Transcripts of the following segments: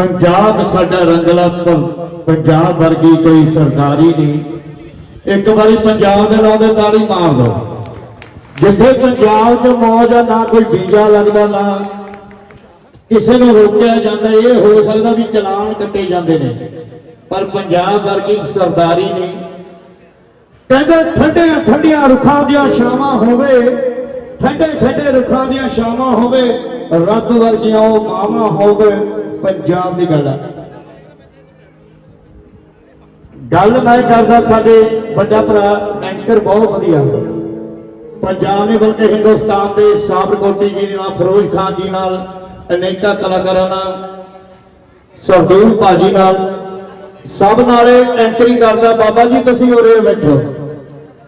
ਪੰਜਾਬ ਸਾਡਾ ਰੰਗਲਾ ਪੰਜਾਬ ਵਰਗੀ ਕੋਈ ਸਰਦਾਰੀ ਨਹੀਂ। ਇੱਕ ਵਾਰੀ ਪੰਜਾਬ ਦੇ ਨਾਂ ਤੇ ਤਾੜੀ ਮਾਰ ਦੋ। ਜਿੱਥੇ ਪੰਜਾਬ 'ਚ ਮੌਜ ਆ, ਨਾ ਕੋਈ ਵੀਜ਼ਾ ਲੱਗਦਾ, ਨਾ ਕਿਸੇ ਨੂੰ ਰੋਕਿਆ ਜਾਂਦਾ। ਇਹ ਹੋ ਸਕਦਾ ਵੀ ਚਲਾਨ ਕੱਟੇ ਜਾਂਦੇ ਨੇ, ਪਰ ਪੰਜਾਬ ਵਰਗੀ ਸਰਦਾਰੀ ਨਹੀਂ। ਕਹਿੰਦੇ ਠੰਡੇ, ਠੰਡੀਆਂ ਰੁੱਖਾਂ ਦੀਆਂ ਛਾਵਾਂ ਹੋਵੇ, ਠੰਡੇ ਠੰਡੇ ਰੁੱਖਾਂ ਦੀਆਂ ਛਾਵਾਂ ਹੋਵੇ, ਰੱਬ ਵਰਗੀਆਂ ਉਹ ਮਾਵਾਂ ਹੋਵੇ। ਪੰਜਾਬ ਦੀ ਗੱਲ ਆ। ਗੱਲ ਮੈਂ ਕਰਦਾ ਸਾਡੇ ਵੱਡਾ ਭਰਾ ਐਂਕਰ ਬਹੁਤ ਵਧੀਆ। ਪੰਜਾਬ ਨੇ ਬਲਕਿ ਹਿੰਦੁਸਤਾਨ ਦੇ ਸਾਬਰਕੋਟੀ ਜੀ ਨਾਲ, ਫਿਰੋਜ਼ ਖਾਨ ਜੀ ਨਾਲ, ਅਨੇਕਾਂ ਕਲਾਕਾਰਾਂ ਨਾਲ, ਸਰਦੂਲ ਭਾਜੀ ਨਾਲ, ਸਭ ਨਾਲੇ ਐਂਟਰੀ ਕਰਦਾ, ਬਾਬਾ ਜੀ ਤੁਸੀਂ ਉਰੇ ਬੈਠੋ।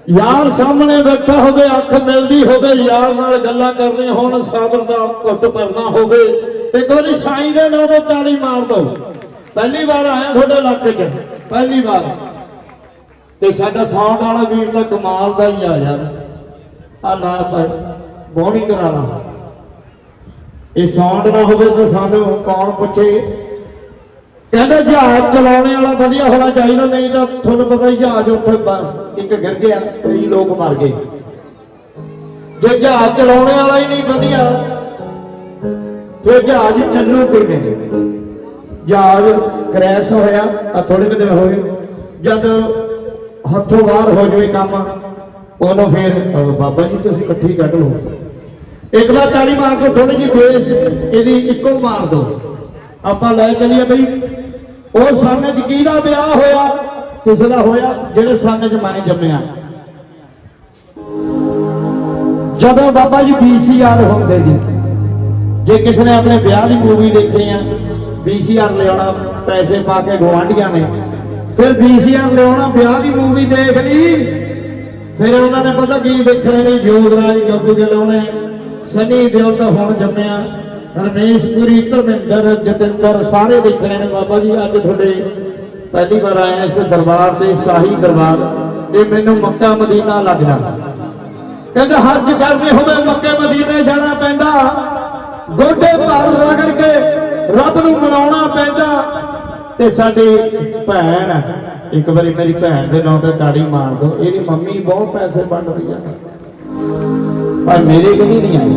ਯਾਰ ਸਾਹਮਣੇ ਬੈਠਾ ਹੋਵੇ, ਅੱਖ ਮਿਲਦੀ ਹੋਵੇ, ਯਾਰ ਨਾਲ ਗੱਲਾਂ ਕਰਨੀਆਂ ਹੋਣ ਸਾਬਰ ਦਾ ਘੁੱਟ ਭਰਨਾ ਹੋਵੇ ਇੱਕ ਵਾਰੀ ਸਾਈਂ ਦੇ ਨਾਂ ਤੇ ਤਾਲੀ ਮਾਰ ਦੋ ਪਹਿਲੀ ਵਾਰ ਆਇਆ ਤੁਹਾਡੇ ਇਲਾਕੇ 'ਚ। ਪਹਿਲੀ ਵਾਰ। ਤੇ ਸਾਡਾ ਸਾਊਂਡ ਵਾਲਾ ਵੀਰ ਤਾਂ ਕਮਾਲ ਦਾ ਹੀ ਆ ਯਾਰ। ਆ ਨਾ ਪਰ ਬੋਣੀ ਕਰਾਣਾ ਇਹ ਸਾਊਂਡ ਨਾ ਹੋਵੇ ਤਾਂ ਸਾਨੂੰ ਕੌਣ ਪੁੱਛੇ? ਕਹਿੰਦੇ ਜਹਾਜ਼ ਚਲਾਉਣੇ ਵਾਲਾ ਵਧੀਆ ਹੋਣਾ ਚਾਹੀਦਾ, ਨਹੀਂ ਤਾਂ ਤੁਹਾਨੂੰ ਪਤਾ ਹੀ ਜਹਾਜ਼ ਉੱਥੇ ਇੱਕ ਗਿਰ ਗਿਆ, ਕਈ ਲੋਕ ਮਰ ਗਏ। ਜੇ ਜਹਾਜ਼ ਚਲਾਉਣੇ ਵਾਲਾ ਹੀ ਨਹੀਂ ਵਧੀਆ ਫਿਰ ਜਹਾਜ਼ ਚੱਲੂ ਕਿਵੇਂ ਜਹਾਜ਼ ਕਰੈਸ ਹੋਇਆ, ਆ ਥੋੜੇ ਕੁ ਦਿਨ ਹੋਏ ਜਦ ਹੱਥੋਂ ਬਾਹਰ ਹੋ ਜਾਵੇ ਕੰਮ, ਉਹਨੂੰ ਫਿਰ ਬਾਬਾ ਜੀ, ਤੁਸੀਂ ਇਕੱਠੀ ਕੱਢ ਲਓ। ਇੱਕ ਵਾਰ ਤਾਲੀ ਮਾਰ ਕੇ ਥੋੜੀ ਜਿਹੀ ਫੇਸ ਇਹਦੀ ਇੱਕੋ ਮਾਰ ਦੋ। ਆਪਾਂ ਲੈ ਚੱਲੀਏ ਬਈ। ਉਹ ਸਾਹਮਣੇ ਚ ਕਿਹਦਾ ਵਿਆਹ ਹੋਇਆ? ਕਿਸੇ ਦਾ ਹੋਇਆ? ਜਿਹੜੇ ਸਾਹਮਣੇ ਚ ਮੈਂ ਜੰਮਿਆ। ਜਦੋਂ ਬਾਬਾ ਜੀ ਵੀਸੀਆਰ ਹੁੰਦੇ ਜੀ ਜੇ ਕਿਸੇ ਨੇ ਆਪਣੇ ਵਿਆਹ ਦੀ ਮੂਵੀ ਦੇਖਣੀ ਆ ਵੀਸੀਆਰ ਲਿਆਉਣਾ, ਪੈਸੇ ਪਾ ਕੇ ਗਵਾਂਢੀਆਂ ਨੇ। ਫਿਰ ਵੀਸੀਆਰ ਲਿਆਉਣਾ, ਵਿਆਹ ਦੀ ਮੂਵੀ ਦੇਖ ਲਈ। ਫਿਰ ਉਹਨਾਂ ਨੇ ਪਤਾ ਕੀ ਦੇਖਣੇ ਨੇ ਜੋਗਰਾਜ ਗੱਗੂ ਦੇ ਲਾਉਣੇ। ਸਨੀ ਦਿਓਲ ਤਾਂ ਹੁਣ ਜੰਮਿਆ। ਰਮੇਸ਼ ਪੁਰੀ, ਧਰਮਿੰਦਰ, ਜਤਿੰਦਰ, ਸਾਰੇ ਦੇਖਣੇ ਨੇ ਬਾਬਾ ਜੀ, ਅੱਜ ਤੁਹਾਡੇ ਪਹਿਲੀ ਵਾਰ ਆਏ ਇਸ ਦਰਬਾਰ ਤੇ, ਸ਼ਾਹੀ ਦਰਬਾਰ। ਇਹ ਮੈਨੂੰ ਮੱਕਾ ਮਦੀਨਾ ਲੱਗਦਾ। ਕਹਿੰਦੇ ਹੱਜ ਕਰਨੇ ਹੋਵੇ ਮੱਕੇ ਮਦੀਨੇ ਜਾਣਾ ਪੈਂਦਾ। ਗੋਡੇ ਭਾਰ ਰਗੜ ਕੇ ਰੱਬ ਨੂੰ ਮਨਾਉਣਾ ਪੈਂਦਾ। ਤੇ ਸਾਡੀ ਭੈਣ, ਇੱਕ ਵਾਰੀ ਮੇਰੀ ਭੈਣ ਦੇ ਨਾਂ ਤੇ ਤਾੜੀ ਮਾਰ ਦੋ ਇਹਦੀ ਮੰਮੀ ਬਹੁਤ ਪੈਸੇ ਵੰਡ ਰਹੀ ਆ। ਪਰ ਮੇਰੇ ਕਦੀ ਨਹੀਂ ਆਈ।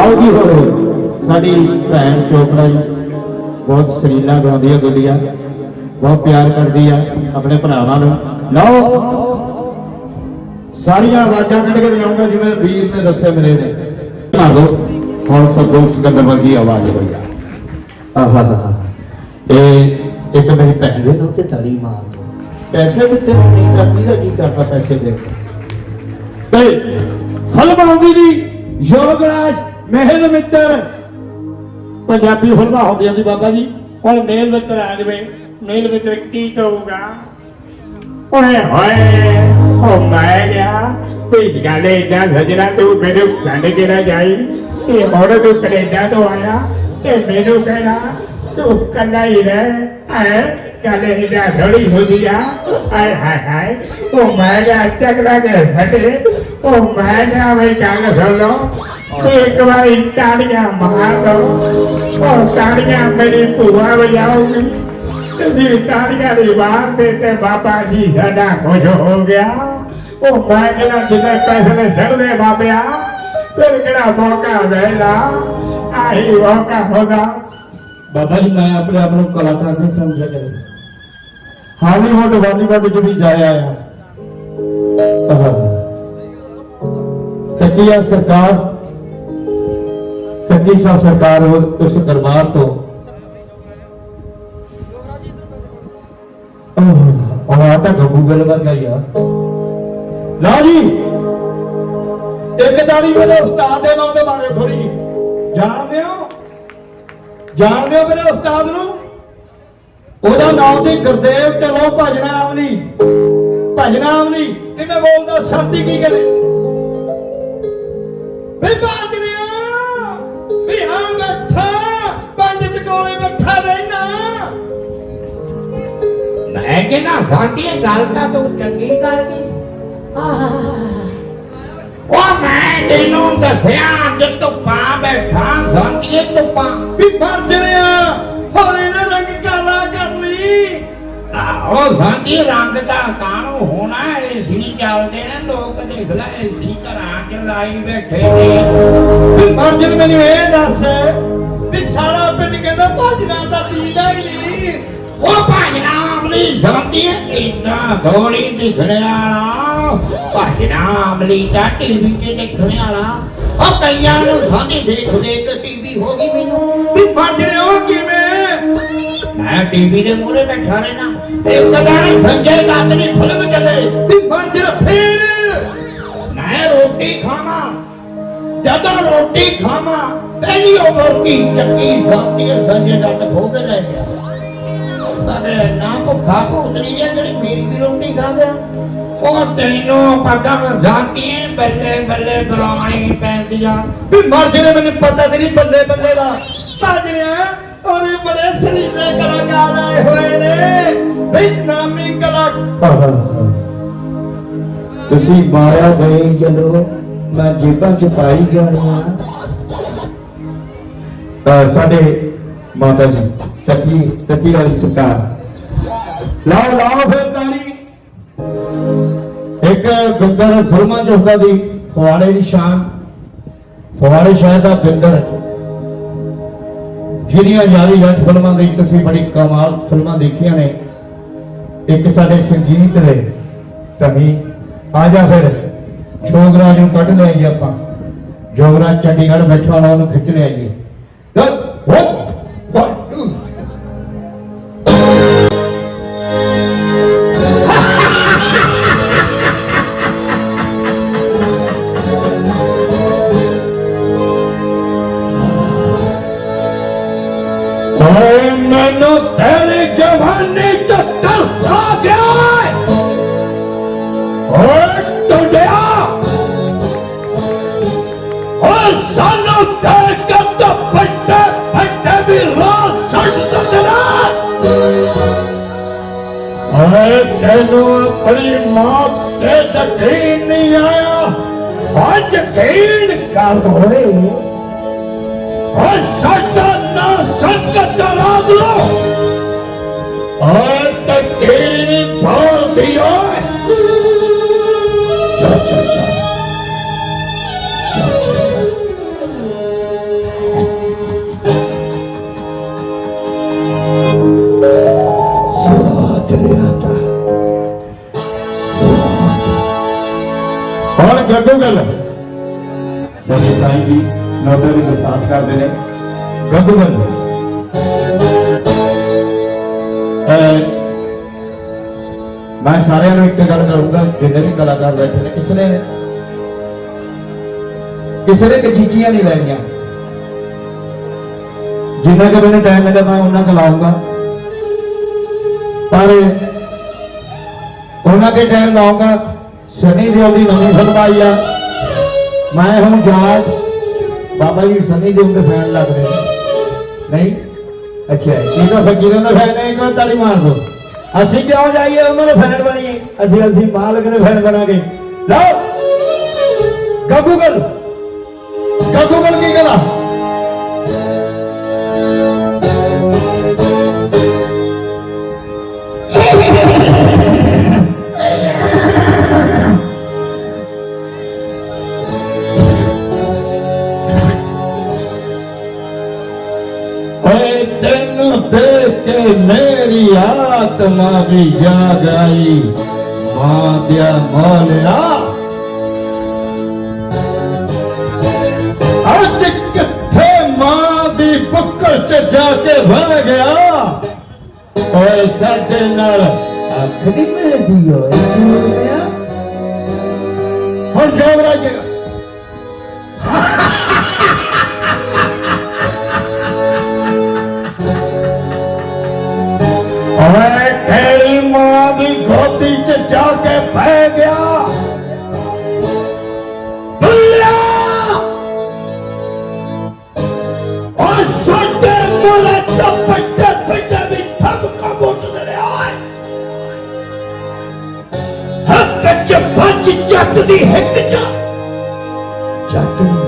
ਆਓ ਜੀ ਹੋਰ। ਸਾਡੀ ਭੈਣ ਚੋਪੜਾ ਜੀ ਬਹੁਤ ਸਰੀਲਾ ਗਾਉਂਦੀ ਹੈ ਗੁੱਡੀਆ ਬਹੁਤ ਪਿਆਰ ਕਰਦੀ ਆ ਆਪਣੇ ਭਰਾਵਾਂ ਨੂੰ। ਲਓ, ਸਾਰੀਆਂ ਆਵਾਜ਼ਾਂ ਕੱਢ ਕੇ ਲਿਆਉਂਗਾ ਜਿਵੇਂ ਵੀਰ ਨੇ ਦੱਸਿਆ ਮੇਰੇ ਨੇ ਬਣਾ ਹੁਣ ਸਭ ਸਿਕੰਦਰ ਵਰਗੀ ਆਵਾਜ਼ ਹੋਈ ਆ। ਆਹਾ। ਇਹ ਇੱਕ ਮੇਰੀ ਭੈਣ ਦੇ ਉੱਤੇ ਤਾੜੀ ਮਾਰ ਦੋ। ਪੈਸੇ ਦਿੱਤੇ ਨਹੀਂ ਕਰਦੀ ਦਾ ਕੀ ਕਰਦਾ ਪੈਸੇ ਦੇ ਤੇ ਫਿਲਮ ਆਉਂਦੀ ਦੀ ਯੋਗਰਾਜ ਮਹਿਲ ਮਿੱਤਰ। ਪੰਜਾਬੀ ਫਿਲਮਾਂ ਹੁੰਦੀਆਂ ਸੀ ਬਾਬਾ ਜੀ। ਹੁਣ ਮੇਲ ਮਿੱਤਰ ਆ ਜਵੇ ਮੇਲ ਮਿੱਤਰ ਕੀ ਕਹੂਗਾ? ਓਏ ਹੋਏ ਓ ਮੈਂ ਗਿਆ ਕੋਈ ਗਾਲੇ ਦਾ ਸਜਣਾ ਤੂੰ ਛੱਡ ਕੇ ਨਾ ਜਾਈ। ਤੇ ਹੁਣ ਤੂੰ ਕੈਨੇਡਾ ਤੋਂ ਆਇਆ ਤੇ ਮੈਨੂੰ ਕਹਿਣਾ, ਤੂੰ ਕੱਲਾ ਹੀ ਰਹਿ ਹੈ ਕਦੇ ਦਾ ਥੋੜੀ ਹੁੰਦੀ ਆ। ਆਏ ਹਾਏ ਹਾਏ, ਉਹ ਮੈਂ ਗਿਆ ਚੱਕਦਾ ਕੇ ਫਟੇ ਉਹ ਮੈਂ ਗਿਆ ਮੈਂ ਗੱਲ ਸੁਣ ਲਓ ਇੱਕ ਵਾਰੀ ਤਾੜੀਆਂ ਮਾਰ ਦੋ ਉਹ ਤਾੜੀਆਂ ਮੇਰੀ ਭੂਆ ਵਜਾਉਗੀ ਤੁਸੀਂ ਤਾੜੀਆਂ ਦੀ ਬਾਤ ਤੇ ਤੇ ਬਾਬਾ ਜੀ ਸਾਡਾ ਖੁਸ਼ ਹੋ ਗਿਆ। ਉਹ ਮੈਂ ਕਿਹਾ ਜਿੰਨੇ ਪੈਸੇ ਨੇ ਛੱਡਦੇ ਬਾਬਿਆ ਫਿਰ ਕਿਹੜਾ ਮੌਕਾ ਵੇਲਾ ਆਹੀ ਮੌਕਾ ਹੋਦਾ ਬਾਬਾ ਜੀ ਮੈਂ ਆਪਣੇ ਆਪ ਨੂੰ ਕਲਾਕਾਰ ਨਹੀਂ ਸਮਝਿਆ ਕਰੇ ਹਾਲੀਵੁੱਡ ਬਾਲੀਵੁੱਡ ਚ ਵੀ ਜਾਇਆ ਆ ਤਕੀਆ ਸਰਕਾਰ ਤਕੀ ਸਾ ਸਰਕਾਰ ਉਹ ਇਸ ਦਰਬਾਰ ਤੋਂ ਉਹ ਆ ਤਾਂ ਗੂਗਲ ਵਰਗਾ ਹੀ ਆ ਲਓ ਦਾੜੀ ਮੇਰੇ ਉਸਤਾਦ ਦੇ ਨਾਮ ਦੇ ਬਾਰੇ ਥੋੜੀ ਜਾਣਦੇ ਹੋ? ਜਾਣਦੇ ਹੋ ਮੇਰੇ ਉਸਤਾਦ ਨੂੰ? ਉਹਦਾ ਨਾਮ ਤੇ ਗੁਰਦੇਵ ਢਿੱਲੋਂ ਭਜਨਾ ਆਮਲੀ ਭਜਨਾ ਆਮਲੀ ਕਿਵੇਂ ਬੋਲਦਾ ਸ਼ਬਦੀ ਕੀ ਕਰੇ? ਵੇ ਬਾਜਰਿਆ ਵੀ ਹਾਂ ਬੈਠਾ ਪੰਡਿਤ ਕੋਲੇ ਬੈਠਾ ਰਹਿਣਾ। ਮੈਂ ਕਿਹਾ ਸਾਡੀ ਗੱਲ ਤਾਂ ਤੂੰ ਚੰਗੀ ਕਰ ਗਈ ਉਹ ਮੈਂ ਜਿਹਨੂੰ ਦੱਸਿਆ ਅੱਜ ਧੁੱਪਾ ਬੈਠਾ ਸਾਂਝੀਏ ਧੁੱਪਾ ਵੀ ਫਰਜ ਲਿਆ ਹੋਰ ਇਹਨੇ ਰੰਗ ਕਾਲਾ ਕਰ ਲਈ ਆਹੋ ਸਾਂਝੀ ਰੰਗ ਦਾ ਕਾਣੂ ਹੋਣਾ ਏਸੀ ਚੱਲਦੇ ਨੇ ਲੋਕ ਦੇਖ ਲੈ ਏਸੀ ਘਰਾਂ ਚ ਲਾਈ ਬੈਠੇ ਨੇ ਵੀ ਫਰਜ ਮੈਨੂੰ ਇਹ ਦੱਸ ਵੀ ਸਾਰਾ ਪਿੰਡ ਕਹਿੰਦਾ ਭਾਜਨਾ ਦਾ ਪੀਂਦਾ ਹੀ ਨਹੀਂ ਉਹ ਭਾਜਨਾ ਆਪਣੀ ਜਾਂਦੀ ਹੈ ਇੰਨਾ ਗੋਲੀ ਦਿਖਣ ਵਾਲਾ ਭਾਜਣਾ ਅਮਲੀ ਦਾ ਟੀਵੀ 'ਚ ਦੇਖਣ ਵਾਲਾ ਉਹ ਕਈਆਂ ਨੂੰ ਸਾਡੀ ਦੇਖ ਦੇਖ ਟੀਵੀ ਹੋ ਗਈ ਮੈਨੂੰ। ਵੀ ਮਰਜਨ ਉਹ ਕਿਵੇਂ? ਮੈਂ ਟੀਵੀ ਦੇ ਮੂਹਰੇ ਬੈਠਾ ਰਹਿਣਾ। ਇੱਕ ਗਾਣੇ ਸੰਜੇ ਦੱਤ ਦੀ ਫਿਲਮ ਚੱਲੇ। ਵੀ ਮਰਜਨ ਫੇਰ? ਮੈਂ ਰੋਟੀ ਖਾਵਾਂ। ਜਦੋਂ ਰੋਟੀ ਖਾਵਾਂ ਪਹਿਲੀ ਉਮਰ ਕੀ ਚੱਕੀ ਹੈ ਸੰਜੇ ਦੱਤ ਖੋ ਕੇ ਲੈ ਗਿਆ। ਅਰੇ ਨਾ ਭੁੱਖਾ ਭੂਤਨੀ ਜੇ ਜਿਹੜੀ ਮੇਰੀ ਵੀ ਰੋਟੀ ਖਾ ਗਿਆ ਉਹ ਤੈਨੂੰ ਪਤਾ ਜਾਂਦੀ ਬੱਲੇ ਬੱਲੇ ਦਰਾਣੀ ਪੈਂਦੀ ਆ ਵੀ ਮਰਜਨ ਮੈਨੂੰ ਪਤਾ ਤੇਰੀ ਬੱਲੇ ਬੱਲੇ ਦਾ। ਭਜਨਿਆ ਉਹਦੇ ਬੜੇ ਸਰੀਰੇ ਕਲਾਕਾਰ ਆਏ ਹੋਏ ਨੇ। ਵੀ ਨਾਮੀ ਕਲਾਕਾਰ ਤੁਸੀਂ ਮਾਇਆ ਗਏ ਚਲੋ ਮੈਂ ਜੇਬਾਂ ਚ ਪਾਈ ਜਾਣੀਆਂ। ਤਾਂ ਸਾਡੇ ਮਾਤਾ ਜੀ ਤੱਕੀ ਤੱਕੀ ਵਾਲੀ ਸਰਕਾਰ। ਲਾਓ ਲਾਓ ਫਿਰ ਤਾਲੀ ਇੱਕ ਬਿੰਦਰ ਫਿਲਮਾਂ ਚ ਹੁੰਦਾ ਦੀ ਫੁਆੜੇ ਦੀ ਸ਼ਾਨ। ਫੁਆੜੇ ਸ਼ਾਇਦ ਦਾ ਬਿੰਦਰ ਜਿਹੜੀਆਂ ਯਾਰੀ ਜੱਟ ਫਿਲਮਾਂ ਦੇ ਤੁਸੀਂ ਬੜੀ ਕਮਾਲ ਫਿਲਮਾਂ ਦੇਖੀਆਂ ਨੇ, ਇੱਕ ਸਾਡੇ ਸੰਗੀਤ ਦੇ ਕਵੀ ਆ ਜਾ ਫਿਰ। ਜੋਗਰਾਜ ਨੂੰ ਕੱਢ ਲਿਆ ਜੀ ਆਪਾਂ। ਜੋਗਰਾਜ ਚੰਡੀਗੜ੍ਹ ਬੈਠਾ ਹੋਣਾ ਉਹਨੂੰ ਖਿੱਚ ਲਿਆ ਜੀ ਹਰੇ ਤੈਨੂੰ ਆਪਣੀ ਮੌਤ ਤੇ ਯਕੀਨ ਨਹੀਂ ਆਇਆ। ਅੱਜ ਯਕੀਨ ਕਰ ਹੋਏ। ਹੋ ਸਾਡਾ ਨਾ ਸੰਗਤ ਦਾ ਲਾਭ ਲੋ ਹਰੇ ਤੇਰੀ ਭਾਂਤੀ ਹੋਏ ਗੱਗੂ ਗੱਲ ਸਾਡੇ ਸਾਈਂ ਜੀ ਨੋਟੇ ਦੀ ਬਰਸਾਤ ਕਰਦੇ ਨੇ ਗੱਗੂ ਗੱਲ ਅਹ, ਮੈਂ ਸਾਰਿਆਂ ਨੂੰ ਇੱਕ ਗੱਲ ਕਹੂੰਗਾ ਜਿੰਨੇ ਵੀ ਕਲਾਕਾਰ ਬੈਠੇ ਨੇ ਕਿਸੇ ਨੇ ਕਿਸੇ ਨੇ ਕਚੀਚੀਆਂ ਨਹੀਂ ਲੈਣੀਆਂ ਜਿੰਨਾ ਕਿ ਮੈਨੂੰ ਟਾਈਮ ਮਿਲੇ ਮੈਂ ਉਹਨਾਂ ਕੋਲ ਆਉਂਗਾ ਪਰ ਉਹਨਾਂ ਕੇ ਟਾਈਮ ਲਾਉਂਗਾ ਸਨੀ ਦਿਓਲ ਦੀ ਨਵੀਂ ਫਿਲਮ ਆਈ ਆ। ਮੈਂ ਹੁਣ ਜਾਟ ਬਾਬਾ ਜੀ ਸਨੀ ਦਿਓਲ ਦੇ ਫੈਨ ਲੱਗ ਰਹੇ ਨੇ। ਨਹੀਂ? ਅੱਛਾ ਇਹ ਤਾਂ ਫਕੀਰਾਂ ਦਾ ਫੈਨ ਹੈ ਇੱਕ ਵਾਰ ਤਾੜੀ ਮਾਰ ਦੋ। ਅਸੀਂ ਕਿਉਂ ਜਾਈਏ? ਉਹਨਾਂ ਦੇ ਫੈਨ ਬਣੀਏ। ਅਸੀਂ ਅਸੀਂ ਮਾਲਕ ਦੇ ਫੈਨ ਬਣਾਂਗੇ। ਲਓ। ਗੱਗੂਗਲ ਗੱਗੂਗਲ ਕੀ ਕਰਾ? ਮੇਰੀ ਆਤਮਾ ਵੀ ਯਾਦ ਆਈ ਮਾਂ ਦਿਆ ਮੋਲਿਆ ਅੱਜ ਕਿੱਥੇ ਮਾਂ ਦੀ ਬੁੱਕਲ ਚ ਜਾ ਕੇ ਬਹਿ ਗਿਆ ਓਏ ਸਾਡੇ ਨਾਲ ਅੱਖ ਨਹੀਂ ਮਿਲਦੀ ਓਏ ਹੁਣ ਜੋਗਰਾਜ ਜਗਾ ਚ ਬੱਚ ਜੱਟ ਦੀ ਹਿੱਕ ਚ ਜੱਟ ਨੂੰ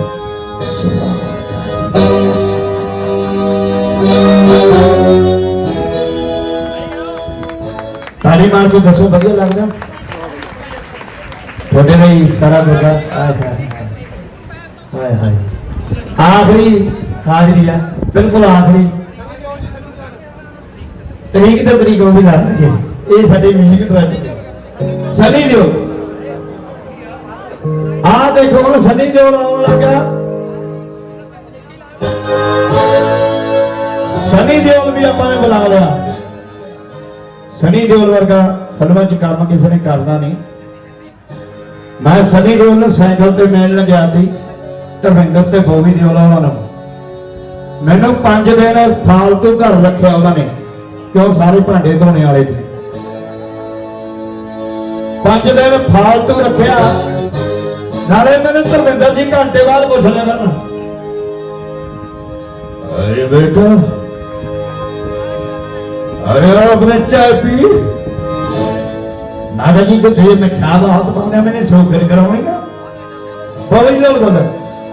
ਤਾਲੀ ਤਾੜੀ ਮਾਰ ਕੇ ਦੱਸੋ ਵਧੀਆ ਲੱਗਦਾ ਤੁਹਾਡੇ ਲਈ ਸਾਰਾ ਕੁਝ ਆ ਹਾਏ ਹਾਏ ਆਖਰੀ ਹਾਜ਼ਰੀ ਆ ਬਿਲਕੁਲ ਆਖਰੀ ਤਰੀਕ ਤੇ ਤਰੀਕ ਉਹ ਵੀ ਲਾ ਲਾਂਗੇ ਇਹ ਸਾਡੇ ਮਿਊਜ਼ਿਕ ਟਰੈਕ ਸਨੀ ਦਿਓ ਆ ਦੇਖੋ ਹੁਣ ਸਨੀ ਦਿਓਲ ਆਉਣ ਲੱਗਾ। ਸਨੀ ਦਿਓਲ ਵੀ ਆਪਾਂ ਨੇ ਬੁਲਾ ਲਿਆ। ਸਨੀ ਦਿਓਲ ਵਰਗਾ ਫਿਲਮਾਂ 'ਚ ਕੰਮ ਕਿਸੇ ਨੇ ਕਰਨਾ ਨਹੀਂ। ਮੈਂ ਸਨੀ ਦਿਓਲ ਨੂੰ ਸਾਈਕਲ ਤੇ ਮਿਲਣ ਗਿਆ ਸੀ, ਧਰਮਿੰਦਰ ਤੇ ਬੋਵੀ ਦਿਓਲ ਉਹਨਾਂ ਨੂੰ। ਮੈਨੂੰ 5 ਦਿਨ ਫਾਲਤੂ ਘਰ ਰੱਖਿਆ ਉਹਨਾਂ ਨੇ ਕਿਉਂ ਸਾਰੇ ਭਾਂਡੇ ਧੋਣੇ ਵਾਲੇ ਸੀ। 5 ਦਿਨ ਫਾਲਤੂ ਰੱਖਿਆ ਨਾਲੇ ਮੈਨੂੰ ਧਰਮਿੰਦਰ ਜੀ ਘੰਟੇ ਬਾਅਦ ਪੁੱਛ ਲਿਆ ਕਰਨ अरे बेटा अरे अपने चाय पी नागा जी को तुझे मिठा बहुत मांगना मैंने शुगर करवानी का बोलो जी लोग बोलो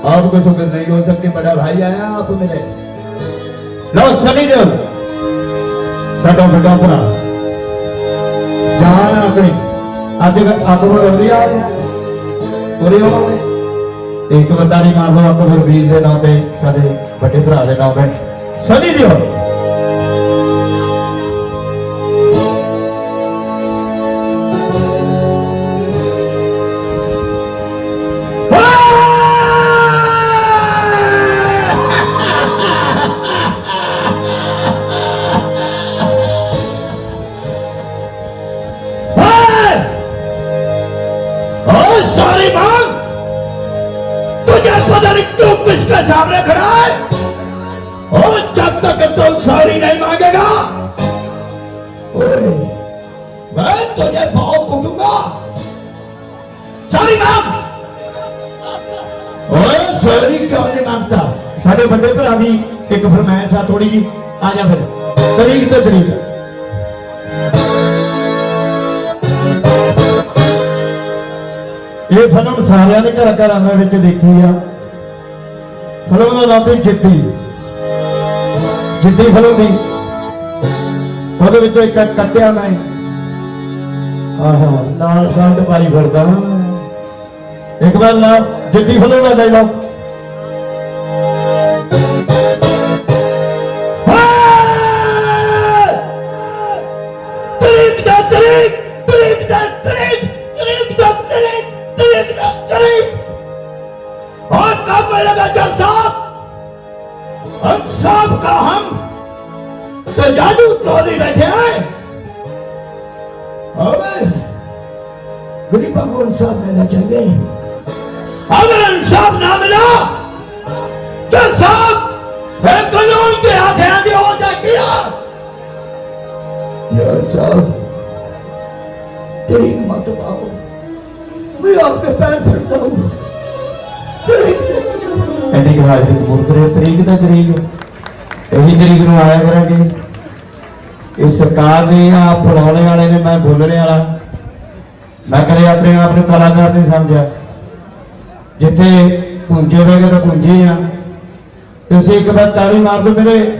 आपको शुगर नहीं हो सकती बड़ा भाई आया आप मेरे लो सनी दो साडा बड़ा भरा जान अपनी ਅੱਜ ਅਕਬਰ ਅਮਰੀ ਆ ਰਿਹਾ ਉਰੇ ਆਉਣੇ ਇੱਕ ਬੰਦਾ ਨਹੀਂ ਮਾਰ ਲਓ ਅਕਬਰ ਵੀਰ ਦੇ ਨਾਮ ਤੇ ਸਾਡੇ ਵੱਡੇ ਭਰਾ ਦੇ ਨਾਮ ਤੇ ਸਨੀ ਦਿਓ। तुझे बहुत कूदूंगा सॉरी मांग ਓਏ ਸੌਰੀ ਕਿਉਂ ਨਹੀਂ ਮੰਗਦਾ ਸਾਡੇ ਵੱਡੇ ਭਰਾ ਦੀ ਇੱਕ ਫਰਮਾਇਸ਼ ਆ ਥੋੜੀ ਜੀ ਆ ਜਾ ਫਿਰ ਤਰੀਕ ਤੇ ਤਰੀਕ ਇਹ ਫਿਲਮ ਸਾਰਿਆਂ ਦੇ ਘਰ ਘਰਾਂ ਦੇ ਵਿੱਚ ਦੇਖੀ ਆ ਫਿਲਮ ਦਾ ਨਾਮ ਹੈ ਜਿੱਦੀ ਜਿੱਦੀ ਫਿਲਮ ਦੀ ਉਹਦੇ ਵਿੱਚ ਇੱਕ ਕੱਟਿਆ ਮੈਂ ਆਹਾ ਨਾਲ ਸੰਡ ਪਾਈ ਫਿਰਦਾ। ਇੱਕ ਵਾਰ ਨਾ ਜਿੱਦੀ ਫਿਲਮ ਦਾ ਡਾਇਲੌਗ ਤਰੀਕ ਦਾ ਤਰੀਕ ਤਰੀਕ غریبوں کو انصاف لینا چاہیے اگر انصاف نہ ملا تو صاحب قانون کے ہاتھ ہیں بھی ہو جائے گیا یار صاحب تیری مت آؤ میں آپ کے پیر پھرتا ہوں ਇਹਨੇ ਕਿਹਾ ਜੀ ਹੋਰ ਕਰੇ ਤਰੀਕ ਦਾ ਤਰੀਕ ਇਹੀ ਤਰੀਕ ਨੂੰ ਆਇਆ ਕਰਾਂਗੇ ਇਹ ਸਰਕਾਰ ਨੇ ਆ ਫੜਾਉਣੇ ਵਾਲੇ ਨੇ ਮੈਂ ਬੋਲਣੇ ਵਾਲਾ ਮੈਂ ਕਦੇ ਆਪਣੇ ਆਪ ਨੂੰ ਕਲਾਕਾਰ ਨਹੀਂ ਸਮਝਿਆ। ਜਿੱਥੇ ਪੁੰਜੇ ਗਏ ਤਾਂ ਪੁੰਜੇ ਆ। ਤੁਸੀਂ ਇੱਕ ਵਾਰ ਤਾੜੀ ਮਾਰ ਦਿਓ ਮੇਰੇ।